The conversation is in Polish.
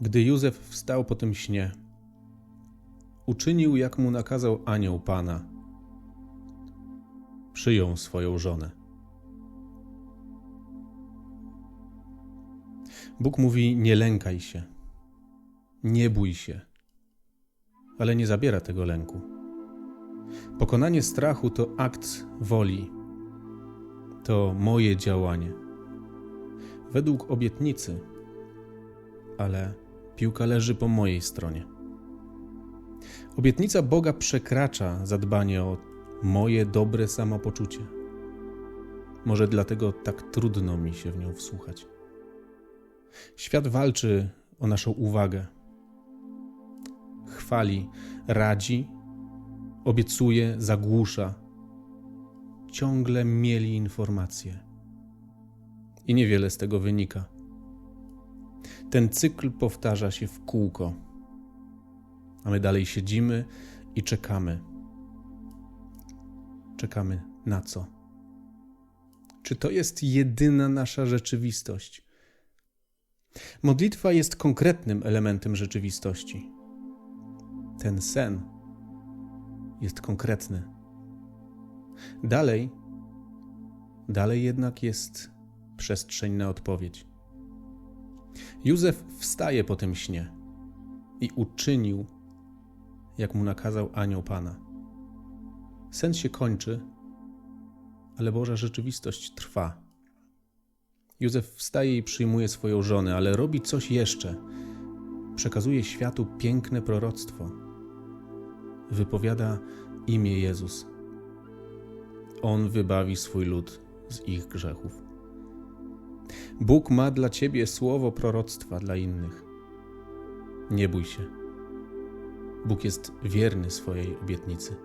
Gdy Józef wstał po tym śnie, uczynił jak mu nakazał anioł Pana. Przyjął swoją żonę. Bóg mówi: Nie lękaj się, nie bój się, ale nie zabiera tego lęku. Pokonanie strachu to akt woli, to moje działanie. Według obietnicy, ale piłka leży po mojej stronie. Obietnica Boga przekracza zadbanie o moje dobre samopoczucie. Może dlatego tak trudno mi się w nią wsłuchać. Świat walczy o naszą uwagę. Chwali, radzi, obiecuje, zagłusza. Ciągle mieli informacje. I niewiele z tego wynika. Ten cykl powtarza się w kółko, a my dalej siedzimy i czekamy. Czekamy na co? Czy to jest jedyna nasza rzeczywistość? Modlitwa jest konkretnym elementem rzeczywistości. Ten sen jest konkretny. Dalej, dalej jednak jest przestrzeń na odpowiedź. Józef wstaje po tym śnie i uczynił, jak mu nakazał anioł Pana. Sen się kończy, ale Boża rzeczywistość trwa. Józef wstaje i przyjmuje swoją żonę, ale robi coś jeszcze. Przekazuje światu piękne proroctwo. Wypowiada imię Jezus. On wybawi swój lud z ich grzechów. Bóg ma dla ciebie słowo proroctwa dla innych. Nie bój się. Bóg jest wierny swojej obietnicy.